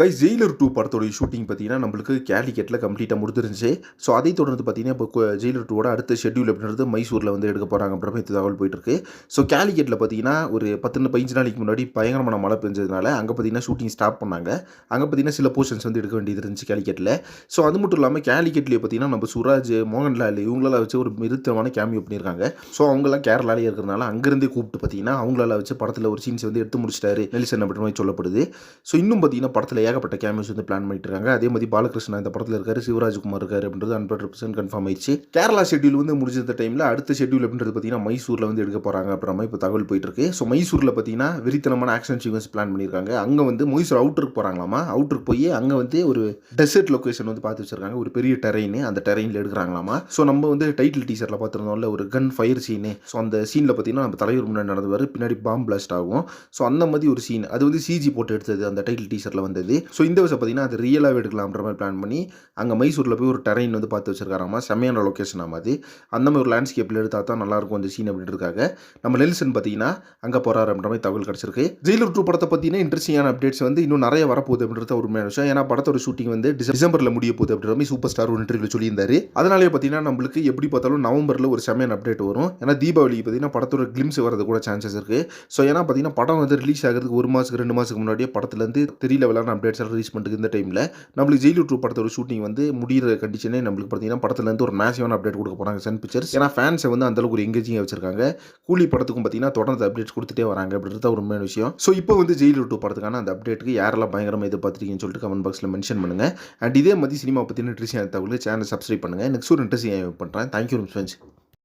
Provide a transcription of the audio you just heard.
Guys Jailer two படத்தோடைய shooting பார்த்தீங்கன்னா நம்மளுக்கு கேலிக்கெட்டில் கம்ப்ளீட்டாக முடிஞ்சிருந்துச்சு. ஸோ அதை தொடர்ந்து பார்த்தீங்கன்னா இப்போ ஜெயிலர் டூவோட அடுத்த ஷெட்யூல் அப்படின்றது மைசூரில் வந்து எடுக்க போகிறாங்க அப்படின்ற மாதிரி தகவல் போயிட்டு இருக்கு ஸோ கேலிக்கெட்டில் பார்த்தீங்கன்னா ஒரு பத்து பதினஞ்சு நாளைக்கு முன்னாடி பயங்கரமான மழை பெஞ்சதுனால அங்கே பார்த்தீங்கன்னா ஷூட்டிங் ஸ்டாப் பண்ணாங்க. அங்கே பார்த்தீங்கன்னா சில போர்ஷன்ஸ் வந்து எடுக்க வேண்டியது இருந்துச்சு கேலிக்கெட்டில் ஸோ அது மட்டும் இல்லாமல் கேலிக்கெட்லேயே பார்த்தீங்கன்னா நம்ம சுராஜ் மோகன்லால் இவங்களால வச்சு ஒரு மிருத்தமான கேமியோ பண்ணியிருக்காங்க. ஸோ அவங்கெல்லாம் கேரளாலே இருக்கிறனால அங்கேருந்தே கூப்பிட்டு பார்த்தீங்கன்னா அவங்களால வச்சு படத்தில் ஒரு சீன்ஸ் வந்து எடுத்து முடிச்சிட்டாரு. நெல்சன் அப்படின்ற மாதிரி சொல்லப்படுது. ஸோ இன்னும் பார்த்தீங்கன்னா படத்தில் ஏகப்பட்ட கேமியோஸ் வந்து பிளான் பண்ணிட்டு இருக்காங்க அதே மாதிரி பாலகிருஷ்ணா இந்த படத்தில் இருக்காரு சிவராஜ்குமார் இருக்காரு அப்படின்றது ஹண்ட்ரட் பர்சன்ட் கன்ஃபார்ம் ஆயிடுச்சு. கேரளா ஷெட்யூல் வந்து முடிஞ்ச டைமில் அடுத்த ஷெட்யூல் அப்படின்றது பார்த்தீங்கன்னா மைசூரில் வந்து எடுக்க போகிறாங்க அப்புறம் மாதிரி இப்போ தகவல் போயிட்டு இருக்கு ஸோ மைசூரில் பார்த்தீங்கன்னா வெறித்தனமான ஆக்ஷன் சீக்வன்ஸ் பிளான் பண்ணியிருக்காங்க. அங்கே வந்து மைசூர் அவுட்டருக்கு போகிறாங்களாமா அவுட்டருக்கு போய் அங்கே வந்து ஒரு டெசர்ட் லொக்கேஷன் வந்து பார்த்து வச்சிருக்காங்க. ஒரு பெரிய டெரெயின் அந்த டெரெயினில் எடுக்கிறாங்களாமா? ஸோ நம்ம வந்து டைட்டில் டீசரில் பார்த்துருந்தோம்ல ஒரு கன் ஃபயர் சீனு ஸோ அந்த சீனில் பார்த்தீங்கன்னா நம்ம தலைவர் முன்னாடி நடந்தவர் பின்னாடி பாம் பிளாஸ்ட் ஆகும். ஸோ அந்த மாதிரி ஒரு சீன் அது வந்து சிஜி போட்டு எடுத்தது அந்த டைட்டில் டீசரில் வந்தது. ஸோ இந்த வருஷம் பார்த்தீங்கன்னா அது ரியலாகவே எடுக்கலாம்ன்ற மாதிரி பிளான் பண்ணி அங்கே மைசூரில் போய் ஒரு டெரெயின் வந்து பார்த்து வச்சிருக்காராமா? செம்மையான லொக்கேஷன் அது. அந்த மாதிரி ஒரு லேண்ட்ஸ்கேப்பில் எடுத்தால் தான் நல்லாயிருக்கும் அந்த சீன் அப்படின்னு இருக்காங்க நம்ம நெல்சன் பார்த்தீங்கன்னா அங்கே போகிறாரு அப்படின்ற மாதிரி தகவல் கிடச்சிருக்கு. ஜெயிலர் டூ படத்தை பார்த்தீங்கன்னா இன்ட்ரெஸ்டிங்கான அப்டேட்ஸ் வந்து இன்னும் நிறைய வரப்போகுது அப்படின்றது ஒரு விஷயம். ஏன்னா படத்தோட ஷூட்டிங் வந்து டிசம்பரில் முடிய போகுது அப்படின்ற மாதிரி சூப்பர் ஸ்டார் ஒரு இன்டர்வியூ சொல்லியிருந்தாரு. அதனாலே பார்த்தீங்கன்னா நம்மளுக்கு எப்படி பார்த்தாலும் நவம்பரில் ஒரு செம்மையான அப்டேட் வரும். ஏன்னா தீபாவளிக்கு பார்த்தீங்கன்னா படத்தோட கிளிம்ஸ் வரது கூட சான்சஸ் இருக்குது ஸோ ஏன்னா பார்த்தீங்கன்னா படம் வந்து ரிலீஸ் ஆகிறதுக்கு ஒரு மாதத்துக்கு ரெண்டு மாதத்துக்கு முன்னாடியே படத்துலேருந்து தெரியல விளாட்ற அப்டேட்ஸ் எல்லாம் ரிலீஸ் பண்ணிட்டு இந்த டைமில் நம்மளுக்கு ஜெயிலு டூ படத்தோட ஷூட்டிங் வந்து முடிகிற கண்டிஷனே நம்மளுக்கு பார்த்தீங்கன்னா படத்துலேருந்து ஒரு மேசிவான அப்டேட் கொடுக்க போகிறாங்க சன் பிக்சர்ஸ் ஏன்னா ஃபேன்ஸை வந்து அந்தளவுக்கு ஒரு எங்கேஜிங்காக வச்சிருக்காங்க. கூலி படத்துக்கும் பார்த்தீங்கன்னா தொடர்ந்து அப்டேட்ஸ் கொடுத்துட்டே வராங்க. அப்படின்றது ஒரு உண்மையான விஷயம். ஸோ இப்போ வந்து ஜெயிலு டூ படத்துக்கான அந்த அப்டேட்டுக்கு யாரெல்லாம் பயங்கரமாக எதிர்பார்த்துருக்கீங்கன்னு சொல்லிட்டு கமெண்ட் பாக்ஸில் மென்ஷன் பண்ணுங்கள் அண்ட் இதே மாதிரி சினிமா பற்றின இன்ட்ரெஸ்டிங் தகவல் சேனல் சப்ஸ்கிரைப் பண்ணுங்கள் நெக்ஸ்ட் ஒரு இன்ட்ரெஸ்டிங் பண்ணுறேன். Thank you friends